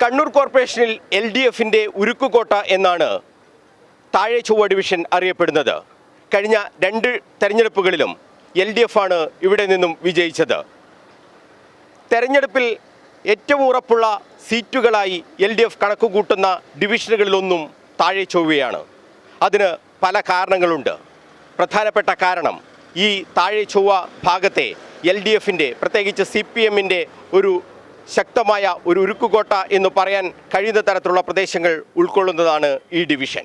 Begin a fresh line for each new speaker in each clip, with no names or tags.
കണ്ണൂർ കോർപ്പറേഷനിൽ L D എഫിന്റെ ഉരുക്കുകോട്ട എന്നാണ് താഴെ ചൊവ്വ ഡിവിഷൻ അറിയപ്പെടുന്നത്. കഴിഞ്ഞ രണ്ട് തെരഞ്ഞെടുപ്പുകളിലും എൽ ഡി എഫ് ആണ് ഇവിടെ നിന്നും വിജയിച്ചത്. തെരഞ്ഞെടുപ്പിൽ ഏറ്റവും ഉറപ്പുള്ള സീറ്റുകളായി എൽ ഡി എഫ് കണക്കുകൂട്ടുന്ന ഡിവിഷനുകളിലൊന്നും താഴെ ചൊവ്വയാണ്. അതിന് പല കാരണങ്ങളുണ്ട്. പ്രധാനപ്പെട്ട കാരണം ഈ താഴെ ചൊവ്വ ഭാഗത്തെ എൽ ഡി എഫിന്റെ പ്രത്യേകിച്ച് സി പി എമ്മിന്റെ ഒരു ശക്തമായ ഒരു ഉരുക്കുകോട്ട എന്ന് പറയാൻ കഴിയുന്ന തരത്തിലുള്ള പ്രദേശങ്ങൾ ഉൾക്കൊള്ളുന്നതാണ് ഈ ഡിവിഷൻ.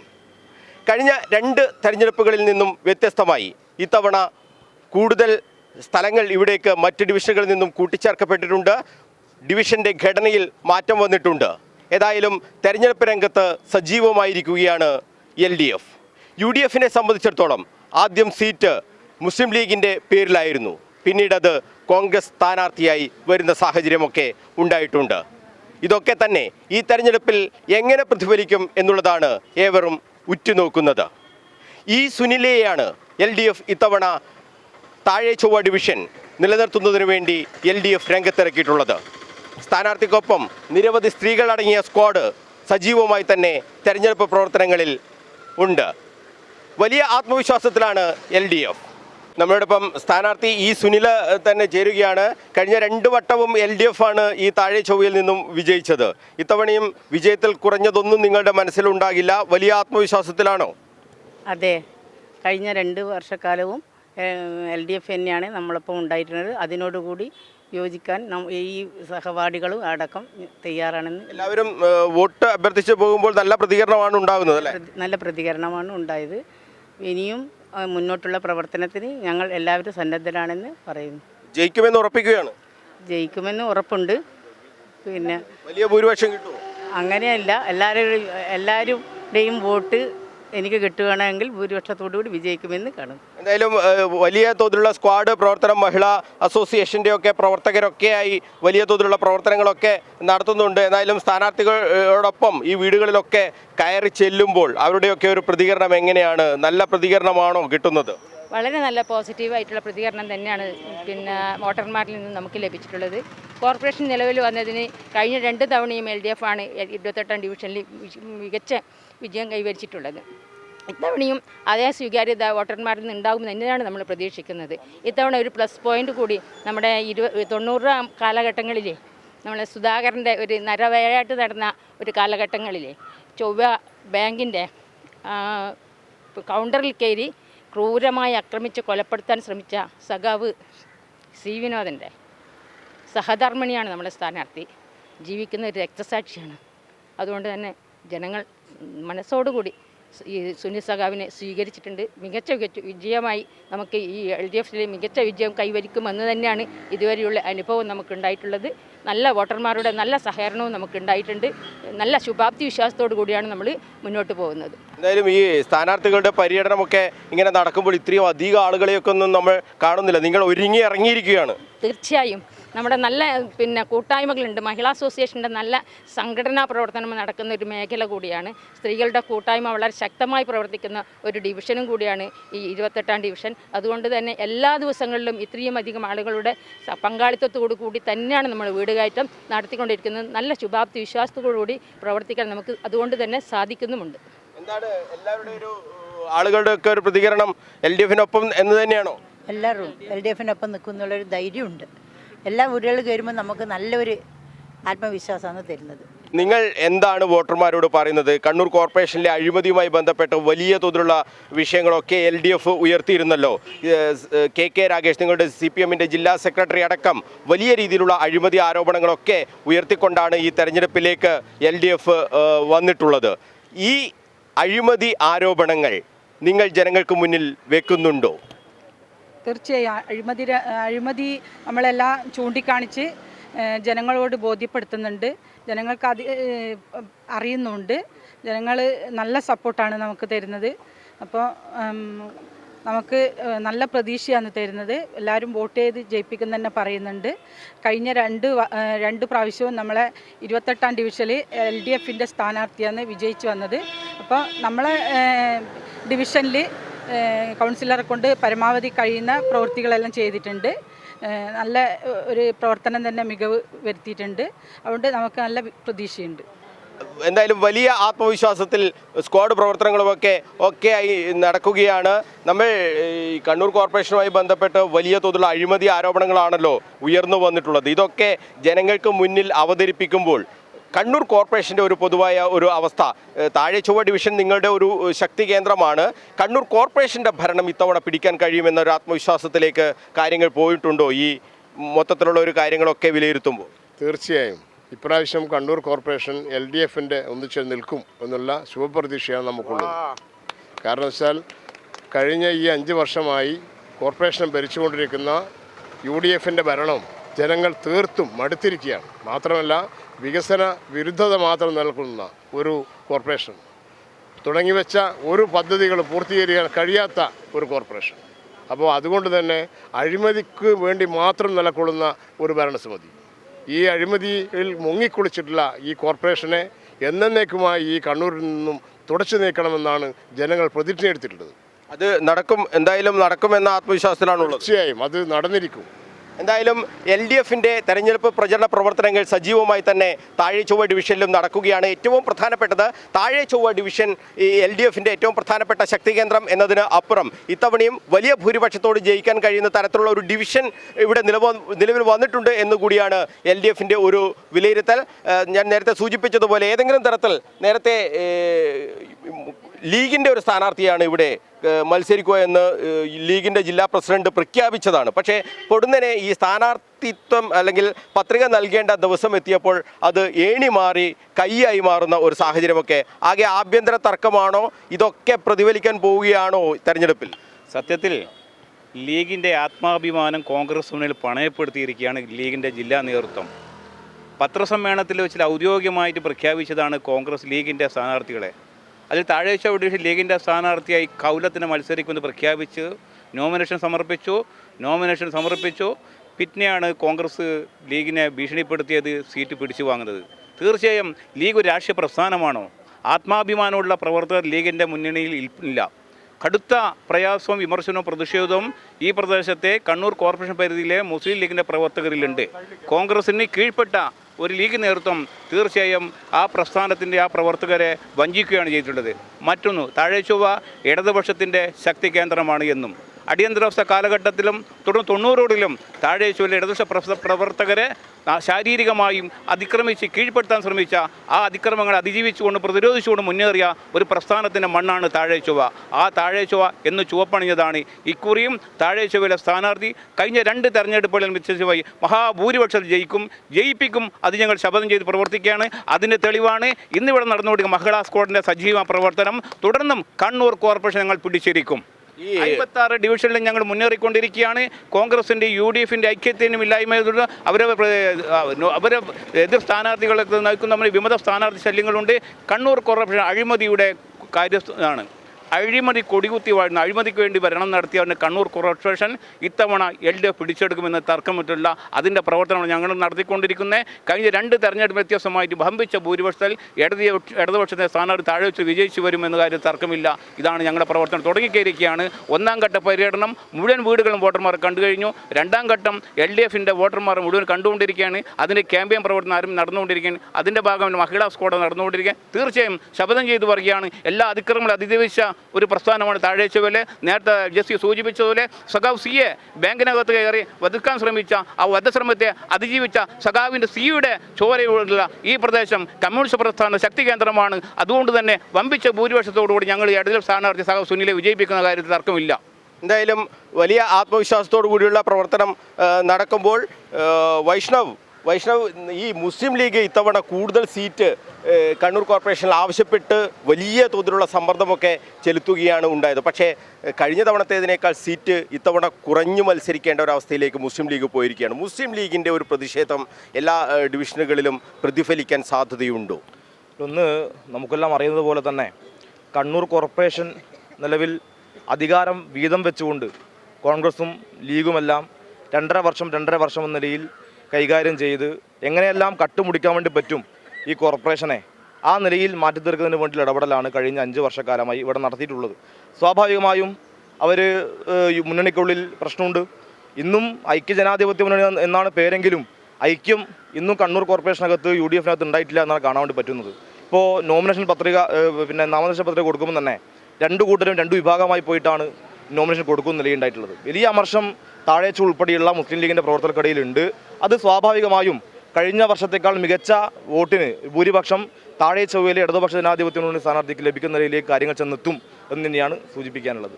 കഴിഞ്ഞ രണ്ട് തെരഞ്ഞെടുപ്പുകളിൽ നിന്നും വ്യത്യസ്തമായി ഇത്തവണ കൂടുതൽ സ്ഥലങ്ങൾ ഇവിടേക്ക് മറ്റ് ഡിവിഷനുകളിൽ നിന്നും കൂട്ടിച്ചേർക്കപ്പെട്ടിട്ടുണ്ട്. ഡിവിഷന്റെ ഘടനയിൽ മാറ്റം വന്നിട്ടുണ്ട്. ഏതായാലും തെരഞ്ഞെടുപ്പ് രംഗത്ത് സജീവമായിരിക്കുകയാണ് L D F. U D എഫിനെ സംബന്ധിച്ചിടത്തോളം ആദ്യം സീറ്റ് മുസ്ലിം ലീഗിന്റെ പേരിലായിരുന്നു. പിന്നീട് അത് കോൺഗ്രസ് സ്ഥാനാർത്ഥിയായി വരുന്ന സാഹചര്യമൊക്കെ ഉണ്ടായിട്ടുണ്ട്. ഇതൊക്കെ തന്നെ ഈ തെരഞ്ഞെടുപ്പിൽ എങ്ങനെ പ്രതിഫലിക്കും എന്നുള്ളതാണ് ഏവരും ഉറ്റുനോക്കുന്നത്. ഈ സുനിലയെയാണ് എൽ ഡി എഫ് ഇത്തവണ താഴെ ചൊവ്വ ഡിവിഷൻ നിലനിർത്തുന്നതിന് വേണ്ടി എൽ ഡി എഫ് രംഗത്തിറക്കിയിട്ടുള്ളത്. സ്ഥാനാർത്ഥിക്കൊപ്പം നിരവധി സ്ത്രീകളടങ്ങിയ സ്ക്വാഡ് സജീവമായി തന്നെ തെരഞ്ഞെടുപ്പ് പ്രവർത്തനങ്ങളിൽ ഉണ്ട്. വലിയ ആത്മവിശ്വാസത്തിലാണ് എൽ ഡി എഫ്. നമ്മളോടൊപ്പം സ്ഥാനാർത്ഥി ഈ സുനില തന്നെ ചേരുകയാണ്. കഴിഞ്ഞ രണ്ട് വട്ടവും എൽ ഡി എഫ് ആണ് ഈ താഴെ ചൊവ്വയിൽ നിന്നും വിജയിച്ചത്. ഇത്തവണയും വിജയത്തിൽ കുറഞ്ഞതൊന്നും നിങ്ങളുടെ മനസ്സിലുണ്ടാകില്ല. വലിയ ആത്മവിശ്വാസത്തിലാണോ?
അതെ. കഴിഞ്ഞ രണ്ട് വർഷക്കാലവും എൽ ഡി എഫ് തന്നെയാണ് നമ്മളിപ്പോൾ ഉണ്ടായിരുന്നത്. അതിനോടുകൂടി യോജിക്കാൻ ഈ സഹപാഠികളും അടക്കം തയ്യാറാണെന്ന്
എല്ലാവരും വോട്ട് അഭ്യർത്ഥിച്ച് പോകുമ്പോൾ നല്ല പ്രതികരണമാണ് ഉണ്ടാകുന്നത്
നല്ല പ്രതികരണമാണ് ഉണ്ടായത്. ഇനിയും മുന്നോട്ടുള്ള പ്രവർത്തനത്തിന് ഞങ്ങൾ എല്ലാവരും സന്നദ്ധരാണെന്ന് പറയുന്നു.
ജയിക്കുമെന്ന് ഉറപ്പിക്കുകയാണ്.
ജയിക്കുമെന്ന് ഉറപ്പുണ്ട്. പിന്നെ
വലിയ ഭൂരിപക്ഷം കിട്ടും
അങ്ങനെയല്ല എല്ലാവരും എല്ലാവരുടെയും വോട്ട് എനിക്ക് കിട്ടുകയാണെങ്കിൽ ഭൂരിപക്ഷത്തോടു കൂടി വിജയിക്കുമെന്ന് കാണും
എന്തായാലും വലിയ തോതിലുള്ള സ്ക്വാഡ് പ്രവർത്തനം മഹിളാ അസോസിയേഷന്റെ ഒക്കെ പ്രവർത്തകരൊക്കെയായി വലിയ തോതിലുള്ള പ്രവർത്തനങ്ങളൊക്കെ നടത്തുന്നുണ്ട്. എന്തായാലും സ്ഥാനാർത്ഥികളോടൊപ്പം ഈ വീടുകളിലൊക്കെ കയറി ചെല്ലുമ്പോൾ അവരുടെയൊക്കെ ഒരു പ്രതികരണം എങ്ങനെയാണ്? നല്ല പ്രതികരണമാണോ കിട്ടുന്നത്?
വളരെ നല്ല പോസിറ്റീവായിട്ടുള്ള പ്രതികരണം തന്നെയാണ് പിന്നെ വോട്ടർമാരിൽ നിന്ന് നമുക്ക് ലഭിച്ചിട്ടുള്ളത്. കോർപ്പറേഷൻ നിലവിൽ വന്നതിന് കഴിഞ്ഞ രണ്ട് തവണയും എൽ ഡി എഫ് ആണ് ഇരുപത്തെട്ടാം ഡിവിഷനിൽ മികച്ച വിജയം കൈവരിച്ചിട്ടുള്ളത്. ഇത്തവണയും അതേ സ്വീകാര്യത വോട്ടർമാരിൽ നിന്ന് ഉണ്ടാകുമെന്ന് തന്നെയാണ് നമ്മൾ പ്രതീക്ഷിക്കുന്നത്. ഇത്തവണ ഒരു പ്ലസ് പോയിന്റ് കൂടി നമ്മുടെ ഇരു തൊണ്ണൂറാം കാലഘട്ടങ്ങളിലെ നമ്മളെ സുധാകരന്റെ ഒരു നരവേഴായിട്ട് നടന്ന ഒരു കാലഘട്ടങ്ങളിലെ ചൊവ്വ ബാങ്കിന്റെ കൗണ്ടറിൽ കയറി ക്രൂരമായി ആക്രമിച്ച് കൊലപ്പെടുത്താൻ ശ്രമിച്ച സഖാവ് സി വിനോദന്റെ സഹധർമ്മിണിയാണ് നമ്മുടെ സ്ഥാനാർത്ഥി. ജീവിക്കുന്ന ഒരു രക്തസാക്ഷിയാണ്. അതുകൊണ്ട് തന്നെ ജനങ്ങൾ മനസ്സോടുകൂടി ഈ സുനിൽ സഖാവിനെ സ്വീകരിച്ചിട്ടുണ്ട്. മികച്ച വിജയമായി നമുക്ക് ഈ എൽ ഡി എഫിൽ മികച്ച വിജയം കൈവരിക്കുമെന്ന് തന്നെയാണ് ഇതുവരെയുള്ള അനുഭവം നമുക്കുണ്ടായിട്ടുള്ളത്. നല്ല വോട്ടർമാരുടെ നല്ല സഹകരണവും നമുക്കുണ്ടായിട്ടുണ്ട്. നല്ല ശുഭാപ്തി വിശ്വാസത്തോടു കൂടിയാണ് നമ്മൾ മുന്നോട്ട് പോകുന്നത്.
എന്തായാലും ഈ സ്ഥാനാർത്ഥികളുടെ പര്യടനമൊക്കെ ഇങ്ങനെ നടക്കുമ്പോൾ ഇത്രയും അധികം ആളുകളെയൊക്കെ ഒന്നും നമ്മൾ കാണുന്നില്ല. നിങ്ങൾ ഒരുങ്ങി ഇറങ്ങിയിരിക്കുകയാണ്.
തീർച്ചയായും. നമ്മുടെ നല്ല പിന്നെ കൂട്ടായ്മകളുണ്ട്. മഹിളാ അസോസിയേഷന്റെ നല്ല സംഘടനാ പ്രവർത്തനം നടക്കുന്ന ഒരു മേഖല കൂടിയാണ്. സ്ത്രീകളുടെ കൂട്ടായ്മ വളരെ ശക്തമായി പ്രവർത്തിക്കുന്ന ഒരു ഡിവിഷനും കൂടിയാണ് ഈ ഇരുപത്തെട്ടാം ഡിവിഷൻ. അതുകൊണ്ട് തന്നെ എല്ലാ ദിവസങ്ങളിലും ഇത്രയും അധികം ആളുകളുടെ സ- പങ്കാളിത്തത്തോടു കൂടി തന്നെയാണ് നമ്മൾ വീട് കയറ്റം നടത്തിക്കൊണ്ടിരിക്കുന്നത്. നല്ല ശുഭാപ്തി വിശ്വാസത്തോടുകൂടി പ്രവർത്തിക്കാൻ നമുക്ക് അതുകൊണ്ട് തന്നെ സാധിക്കുന്നുമുണ്ട്.
എന്താണ് എല്ലാവരുടെയും ഒരു ആളുകളുടെ ഒക്കെ ഒരു പ്രതികരണം എൽ ഡി എഫിനൊപ്പം എന്ന് തന്നെയാണോ?
എല്ലാവരും എൽ ഡി എഫിനൊപ്പം നിൽക്കുന്നുള്ളൊരു ധൈര്യമുണ്ട്. എല്ലാ വീടുകളിൽ കയറുമ്പോൾ നമുക്ക് നല്ലൊരു ആത്മവിശ്വാസമാണ് തരുന്നത്.
നിങ്ങൾ എന്താണ് വോട്ടർമാരോട് പറയുന്നത്? കണ്ണൂർ കോർപ്പറേഷനിലെ അഴിമതിയുമായി ബന്ധപ്പെട്ട വലിയ തോതിലുള്ള വിഷയങ്ങളൊക്കെ എൽ ഡി എഫ് ഉയർത്തിയിരുന്നല്ലോ കെ കെ രാഗേഷ് നിങ്ങളുടെ സി പി എമ്മിന്റെ ജില്ലാ സെക്രട്ടറി അടക്കം വലിയ രീതിയിലുള്ള അഴിമതി ആരോപണങ്ങളൊക്കെ ഉയർത്തിക്കൊണ്ടാണ് ഈ തെരഞ്ഞെടുപ്പിലേക്ക് എൽ ഡി എഫ് വന്നിട്ടുള്ളത്. ഈ അഴിമതി ആരോപണങ്ങൾ നിങ്ങൾ ജനങ്ങൾക്ക് മുന്നിൽ വെക്കുന്നുണ്ടോ?
തീർച്ചയായും അഴിമതി അഴിമതി നമ്മളെല്ലാം ചൂണ്ടിക്കാണിച്ച് ജനങ്ങളോട് ബോധ്യപ്പെടുത്തുന്നുണ്ട്. ജനങ്ങൾക്ക് അത് അറിയുന്നുണ്ട്. ജനങ്ങൾ നല്ല സപ്പോർട്ടാണ് നമുക്ക് തരുന്നത്. അപ്പോൾ നമുക്ക് നല്ല പ്രതീക്ഷയാണ് തരുന്നത്. എല്ലാവരും വോട്ട് ചെയ്ത് ജയിപ്പിക്കുന്ന തന്നെ പറയുന്നുണ്ട്. കഴിഞ്ഞ രണ്ട് രണ്ട് പ്രാവശ്യവും നമ്മളെ ഇരുപത്തെട്ടാം ഡിവിഷനിൽ എൽ ഡി എഫിന്റെ സ്ഥാനാർത്ഥിയാണ് വിജയിച്ചു വന്നത്. അപ്പോൾ നമ്മളെ ഡിവിഷനിൽ കൗൺസിലറെ കൊണ്ട് പരമാവധി കഴിയുന്ന പ്രവൃത്തികളെല്ലാം ചെയ്തിട്ടുണ്ട്. നല്ല ഒരു പ്രവർത്തനം തന്നെ മികവ് വരുത്തിയിട്ടുണ്ട്. അതുകൊണ്ട് നമുക്ക് നല്ല പ്രതീക്ഷയുണ്ട്.
എന്തായാലും വലിയ ആത്മവിശ്വാസത്തിൽ സ്ക്വാഡ് പ്രവർത്തനങ്ങളുമൊക്കെ ഒക്കെ ആയി നടക്കുകയാണ്. നമ്മൾ ഈ കണ്ണൂർ കോർപ്പറേഷനുമായി ബന്ധപ്പെട്ട് വലിയ തോതിലുള്ള അഴിമതി ആരോപണങ്ങളാണല്ലോ ഉയർന്നു വന്നിട്ടുള്ളത്. ഇതൊക്കെ ജനങ്ങൾക്ക് മുന്നിൽ അവതരിപ്പിക്കുമ്പോൾ കണ്ണൂർ കോർപ്പറേഷന്റെ ഒരു പൊതുവായ ഒരു അവസ്ഥ. താഴെ ചൊവ്വ ഡിവിഷൻ നിങ്ങളുടെ ഒരു ശക്തി കേന്ദ്രമാണ്. കണ്ണൂർ കോർപ്പറേഷന്റെ ഭരണം ഇത്തവണ പിടിക്കാൻ കഴിയുമെന്ന ഒരു ആത്മവിശ്വാസത്തിലേക്ക് കാര്യങ്ങൾ പോയിട്ടുണ്ടോ? ഈ മൊത്തത്തിലുള്ള ഒരു കാര്യങ്ങളൊക്കെ വിലയിരുത്തുമ്പോൾ.
തീർച്ചയായും. ഇപ്രാവശ്യം കണ്ണൂർ കോർപ്പറേഷൻ എൽ ഡി എഫിന്റെ ഒന്നിച്ച് നിൽക്കും എന്നുള്ള ശുഭപ്രതീക്ഷയാണ് നമുക്കുള്ളത്. കാരണം വെച്ചാൽ കഴിഞ്ഞ ഈ അഞ്ച് വർഷമായി കോർപ്പറേഷൻ ഭരിച്ചുകൊണ്ടിരിക്കുന്ന യു ഡി എഫിന്റെ ഭരണം ജനങ്ങൾ തീർത്തും മടുത്തിരിക്കുകയാണ്. മാത്രമല്ല വികസന വിരുദ്ധത മാത്രം നിലനിൽക്കുന്ന ഒരു കോർപ്പറേഷൻ. തുടങ്ങിവെച്ച ഒരു പദ്ധതികൾ പൂർത്തീകരിക്കാൻ കഴിയാത്ത ഒരു കോർപ്പറേഷൻ. അപ്പോൾ അതുകൊണ്ട് തന്നെ അഴിമതിക്ക് വേണ്ടി മാത്രം നിലകൊള്ളുന്ന ഒരു ഭരണസമിതി. ഈ അഴിമതിയിൽ മുങ്ങിക്കുളിച്ചിട്ടുള്ള ഈ കോർപ്പറേഷനെ എന്നേക്കുമായി ഈ കണ്ണൂരിൽ നിന്നും തുടച്ചു നീക്കണമെന്നാണ് ജനങ്ങൾ പ്രതിജ്ഞ എടുത്തിട്ടുള്ളത്
അത് നടക്കും എന്തായാലും നടക്കുമെന്ന ആത്മവിശ്വാസത്തിലാണുള്ളത്.
തീർച്ചയായും അത് നടന്നിരിക്കും.
എന്തായാലും എൽ ഡി എഫിന്റെ തെരഞ്ഞെടുപ്പ് പ്രചരണ പ്രവർത്തനങ്ങൾ സജീവമായി തന്നെ താഴെ ചൊവ്വ ഡിവിഷനിലും നടക്കുകയാണ്. ഏറ്റവും പ്രധാനപ്പെട്ടത് താഴെ ചൊവ്വ ഡിവിഷൻ ഈ എൽ ഡി എഫിന്റെ ഏറ്റവും പ്രധാനപ്പെട്ട ശക്തി കേന്ദ്രം എന്നതിന് അപ്പുറം ഇത്തവണയും വലിയ ഭൂരിപക്ഷത്തോട് ജയിക്കാൻ കഴിയുന്ന തരത്തിലുള്ള ഒരു ഡിവിഷൻ ഇവിടെ നിലവ നിലവിൽ വന്നിട്ടുണ്ട് എന്നുകൂടിയാണ് എൽ ഡി എഫിന്റെ ഒരു വിലയിരുത്തൽ. ഞാൻ നേരത്തെ സൂചിപ്പിച്ചതുപോലെ ഏതെങ്കിലും തരത്തിൽ നേരത്തെ ലീഗിന്റെ ഒരു സ്ഥാനാർത്ഥിയാണ് ഇവിടെ മത്സരിക്കുക എന്ന് ലീഗിന്റെ ജില്ലാ പ്രസിഡന്റ് പ്രഖ്യാപിച്ചതാണ്. പക്ഷേ പൊടുന്നനെ ഈ സ്ഥാനാർത്ഥിത്വം അല്ലെങ്കിൽ പത്രിക നൽകേണ്ട ദിവസം എത്തിയപ്പോൾ അത് ഏണി മാറി കൈയായി മാറുന്ന ഒരു സാഹചര്യമൊക്കെ ആകെ ആഭ്യന്തര തർക്കമാണോ? ഇതൊക്കെ പ്രതിഫലിക്കാൻ പോവുകയാണോ തെരഞ്ഞെടുപ്പിൽ?
സത്യത്തിൽ ലീഗിന്റെ ആത്മാഭിമാനം കോൺഗ്രസ് മുന്നിൽ പണയപ്പെടുത്തിയിരിക്കുകയാണ് ലീഗിന്റെ ജില്ലാ നേതൃത്വം. പത്രസമ്മേളനത്തിൽ വെച്ചാൽ ഔദ്യോഗികമായിട്ട് പ്രഖ്യാപിച്ചതാണ് കോൺഗ്രസ് ലീഗിന്റെ സ്ഥാനാർത്ഥികളെ. അതിൽ താഴേശ്ശ ഒഡീഷ ലീഗിന്റെ സ്ഥാനാർത്ഥിയായി കൗലത്തിന് മത്സരിക്കുമെന്ന് പ്രഖ്യാപിച്ച് നോമിനേഷൻ സമർപ്പിച്ചു. നോമിനേഷൻ സമർപ്പിച്ചു. പിന്നെയാണ് കോൺഗ്രസ് ലീഗിനെ ഭീഷണിപ്പെടുത്തിയത് സീറ്റ് പിടിച്ചു വാങ്ങുന്നത്. തീർച്ചയായും ലീഗ് ഒരു രാഷ്ട്രീയ പ്രസ്ഥാനമാണോ? ആത്മാഭിമാനമുള്ള പ്രവർത്തകർ ലീഗിന്റെ മുന്നണിയിൽ ഇല്ല. കടുത്ത പ്രയാസവും വിമർശനവും പ്രതിഷേധവും ഈ പ്രദേശത്തെ കണ്ണൂർ കോർപ്പറേഷൻ പരിധിയിലെ മുസ്ലിം ലീഗിന്റെ പ്രവർത്തകരിലുണ്ട്. കോൺഗ്രസിന് കീഴ്പ്പെട്ട ഒരു ലീഗ് നേതൃത്വം തീർച്ചയായും ആ പ്രസ്ഥാനത്തിന്റെ ആ പ്രവർത്തകരെ വഞ്ചിക്കുകയാണ് ചെയ്തിട്ടുള്ളത്. മറ്റൊന്ന് താഴെ ചൊവ്വ ഇടതുപക്ഷത്തിന്റെ ശക്തി കേന്ദ്രമാണ് എന്നും. അടിയന്തരാവസ്ഥ കാലഘട്ടത്തിലും തുടർന്ന് തൊണ്ണൂറുകളിലും താഴെ ചൊല്ലി ഇടതുപക്ഷ പ്രവ- പ്രവർത്തകരെ ശാരീരികമായും അതിക്രമിച്ച് കീഴ്പ്പെടുത്താൻ ശ്രമിച്ച ആ അതിക്രമങ്ങളെ അതിജീവിച്ചുകൊണ്ട് പ്രതിരോധിച്ചുകൊണ്ട് മുന്നേറിയ ഒരു പ്രസ്ഥാനത്തിന്റെ മണ്ണാണ് താഴെ ചൊവ്വ. ആ താഴെ ചൊവ്വ എന്ന് ചുവപ്പണിഞ്ഞതാണ് ഇക്കുറിയും താഴെ ചൊവ്വയിലെ സ്ഥാനാർത്ഥി കഴിഞ്ഞ രണ്ട് തെരഞ്ഞെടുപ്പുകളിൽ വ്യത്യസ്തമായി മഹാഭൂരിപക്ഷത്തിൽ ജയിക്കും ജയിപ്പിക്കും അത് ഞങ്ങൾ ശപഥം ചെയ്ത് പ്രവർത്തിക്കുകയാണ്. അതിന്റെ തെളിവാണ് ഇന്നിവിടെ നടന്നുകൊണ്ടിരിക്കുന്ന മഹിളാ സ്ക്വാഡിന്റെ സജീവ പ്രവർത്തനം. തുടർന്നും കണ്ണൂർ കോർപ്പറേഷൻ ഞങ്ങൾ പിടിച്ചിരിക്കും
ഈ
അമ്പത്തി ആറ് ഡിവിഷനിൽ ഞങ്ങൾ മുന്നേറിക്കൊണ്ടിരിക്കുകയാണ്. കോൺഗ്രസിന്റെ യു ഡി എഫിന്റെ ഐക്യത്തിനും ഇല്ലായ്മയുള്ള അവരെ അവരെ എതിർ സ്ഥാനാർത്ഥികളെ നയിക്കുന്ന വിമത സ്ഥാനാർത്ഥി ശല്യങ്ങളുണ്ട്. കണ്ണൂർ കോർപ്പറേഷൻ അഴിമതിയുടെ കാര്യമാണ് അഴിമതി കൊടികുത്തി വാഴുന്ന അഴിമതിക്ക് വേണ്ടി ഭരണം നടത്തിയവരുടെ കണ്ണൂർ കോർപ്പറേഷൻ ഇത്തവണ എൽ ഡി എഫ് പിടിച്ചെടുക്കുമെന്ന് തർക്കമറ്റുള്ള അതിന്റെ പ്രവർത്തനമാണ് ഞങ്ങൾ നടത്തിക്കൊണ്ടിരിക്കുന്നത്. കഴിഞ്ഞ രണ്ട് തെരഞ്ഞെടുപ്പ് വ്യത്യാസമായിട്ട് വമ്പിച്ച ഭൂരിപക്ഷത്തിൽ ഇടതു ഇടതുപക്ഷത്തെ സ്ഥാനാർത്ഥി താഴെ വെച്ച് വിജയിച്ചു വരുമെന്ന കാര്യം തർക്കമില്ല. ഇതാണ് ഞങ്ങളുടെ പ്രവർത്തനം. തുടങ്ങിക്കയിരിക്കുകയാണ് ഒന്നാം ഘട്ട പര്യടനം മുഴുവൻ വീടുകളും വോട്ടർമാർ കണ്ടു കഴിഞ്ഞു. രണ്ടാം ഘട്ടം എൽ ഡി എഫിന്റെ വോട്ടർമാർ മുഴുവൻ കണ്ടുകൊണ്ടിരിക്കുകയാണ്. അതിന്റെ ക്യാമ്പയിൻ പ്രവർത്തനം ആരും നടന്നുകൊണ്ടിരിക്കുകയാണ്. അതിന്റെ ഭാഗമായി മഹിളാ സ്ക്വാഡ് നടന്നുകൊണ്ടിരിക്കുകയാണ്. തീർച്ചയായും ശപഥം ചെയ്തു പറയുകയാണ്. എല്ലാ അതിക്രമങ്ങളും അതിജീവിച്ച ഒരു പ്രസ്ഥാനമാണ്. താഴെ പോലെ നേരത്തെ ജസ്റ്റിസ് സൂചിപ്പിച്ചതുപോലെ സഖാവ് സി എ ബാങ്കിനകത്ത് കയറി വധിക്കാൻ ശ്രമിച്ച ആ വധശ്രമത്തെ അതിജീവിച്ച സഖാവിന്റെ സിയുടെ ചോരയുള്ള ഈ പ്രദേശം കമ്മ്യൂണിസ്റ്റ് പ്രസ്ഥാന ശക്തി കേന്ദ്രമാണ്. അതുകൊണ്ട് തന്നെ വമ്പിച്ച ഭൂരിപക്ഷത്തോടുകൂടി ഞങ്ങൾ ഈ ഇടതിൽ സ്ഥാനാർത്ഥി സഖാവ് സുനിലെ വിജയിപ്പിക്കുന്ന കാര്യത്തിൽ തർക്കമില്ല.
എന്തായാലും വലിയ ആത്മവിശ്വാസത്തോടു കൂടിയുള്ള പ്രവർത്തനം നടക്കുമ്പോൾ വൈഷ്ണവ് വൈഷ്ണവ് ഈ മുസ്ലിം ലീഗ് ഇത്തവണ കൂടുതൽ സീറ്റ് കണ്ണൂർ കോർപ്പറേഷനിൽ ആവശ്യപ്പെട്ട് വലിയ തോതിലുള്ള സമ്മർദ്ദമൊക്കെ ചെലുത്തുകയാണ് ഉണ്ടായത്. പക്ഷേ കഴിഞ്ഞ തവണത്തേതിനേക്കാൾ സീറ്റ് ഇത്തവണ കുറഞ്ഞു മത്സരിക്കേണ്ട ഒരു അവസ്ഥയിലേക്ക് മുസ്ലിം ലീഗ് പോയിരിക്കുകയാണ്. മുസ്ലിം ലീഗിന്റെ ഒരു പ്രതിഷേധം എല്ലാ ഡിവിഷനുകളിലും പ്രതിഫലിക്കാൻ സാധ്യതയുണ്ടോ?
ഒന്ന് നമുക്കെല്ലാം അറിയുന്നത് പോലെ തന്നെ കണ്ണൂർ കോർപ്പറേഷൻ നിലവിൽ അധികാരം വീതം വെച്ചുകൊണ്ട് കോൺഗ്രസും ലീഗുമെല്ലാം രണ്ടര വർഷം രണ്ടര വർഷം എന്ന നിലയിൽ കൈകാര്യം ചെയ്ത് എങ്ങനെയെല്ലാം കട്ടുമുടിക്കാൻ വേണ്ടി പറ്റും ഈ കോർപ്പറേഷനെ? ആ നിലയിൽ മാറ്റി തീർക്കുന്നതിന് വേണ്ടി ഇടപെടലാണ് കഴിഞ്ഞ അഞ്ച് വർഷക്കാലമായി ഇവിടെ നടത്തിയിട്ടുള്ളത്. സ്വാഭാവികമായും അവർ മുന്നണിക്കുള്ളിൽ പ്രശ്നമുണ്ട്. ഇന്നും ഐക്യജനാധിപത്യ മുന്നണി എന്നാണ് പേരെങ്കിലും ഐക്യം ഇന്നും കണ്ണൂർ കോർപ്പറേഷനകത്ത് യു ഡി എഫിനകത്ത് ഉണ്ടായിട്ടില്ല എന്നാണ് കാണാൻ വേണ്ടി പറ്റുന്നത്. ഇപ്പോൾ നോമിനേഷൻ പത്രിക പിന്നെ നാമനിർദ്ദേശ പത്രിക കൊടുക്കുമ്പോൾ തന്നെ രണ്ട് കൂട്ടരും രണ്ട് വിഭാഗമായി പോയിട്ടാണ് നോമിനേഷൻ കൊടുക്കുന്ന നിലയുണ്ടായിട്ടുള്ളത് വലിയ അമർഷം താഴേച്ചു ഉൾപ്പെടെയുള്ള മുസ്ലിം ലീഗിന്റെ പ്രവർത്തകർക്കിടയിലുണ്ട്. അത് സ്വാഭാവികമായും കഴിഞ്ഞ വർഷത്തേക്കാൾ മികച്ച വോട്ടിന് ഭൂരിപക്ഷം താഴെ ചൊവ്വയിലെ ഇടതുപക്ഷ ജനാധിപത്യത്തിനുള്ള സ്ഥാനാർത്ഥിക്ക് ലഭിക്കുന്ന നിലയിലേക്ക് കാര്യങ്ങൾ ചെന്നെത്തും എന്ന് തന്നെയാണ് സൂചിപ്പിക്കാനുള്ളത്.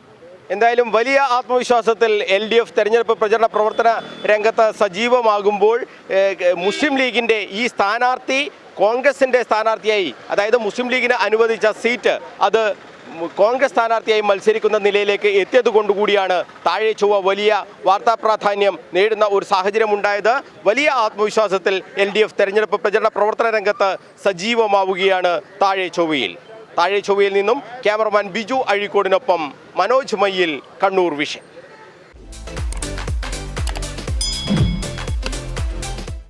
എന്തായാലും വലിയ ആത്മവിശ്വാസത്തിൽ എൽ ഡി എഫ് തെരഞ്ഞെടുപ്പ് പ്രചരണ പ്രവർത്തന രംഗത്ത് സജീവമാകുമ്പോൾ മുസ്ലിം ലീഗിന്റെ ഈ സ്ഥാനാർത്ഥി കോൺഗ്രസിന്റെ സ്ഥാനാർത്ഥിയായി അതായത് മുസ്ലിം ലീഗിന് അനുവദിച്ച സീറ്റ് അത് കോൺഗ്രസ് സ്ഥാനാർത്ഥിയായി മത്സരിക്കുന്ന നിലയിലേക്ക് എത്തിയതുകൊണ്ടുകൂടിയാണ് താഴെ ചൊവ്വ വലിയ വാർത്താ പ്രാധാന്യം നേടുന്ന ഒരു സാഹചര്യം ഉണ്ടായത് വലിയ ആത്മവിശ്വാസത്തിൽ എൽ ഡി എഫ് തെരഞ്ഞെടുപ്പ് പ്രചരണ പ്രവർത്തന രംഗത്ത് സജീവമാവുകയാണ് താഴെ ചൊവ്വയിൽ. താഴെ ചൊവ്വയിൽ നിന്നും ക്യാമറമാൻ ബിജു അഴീക്കോടിനൊപ്പം മനോജ് മയ്യിൽ കണ്ണൂർ വിഷൻ.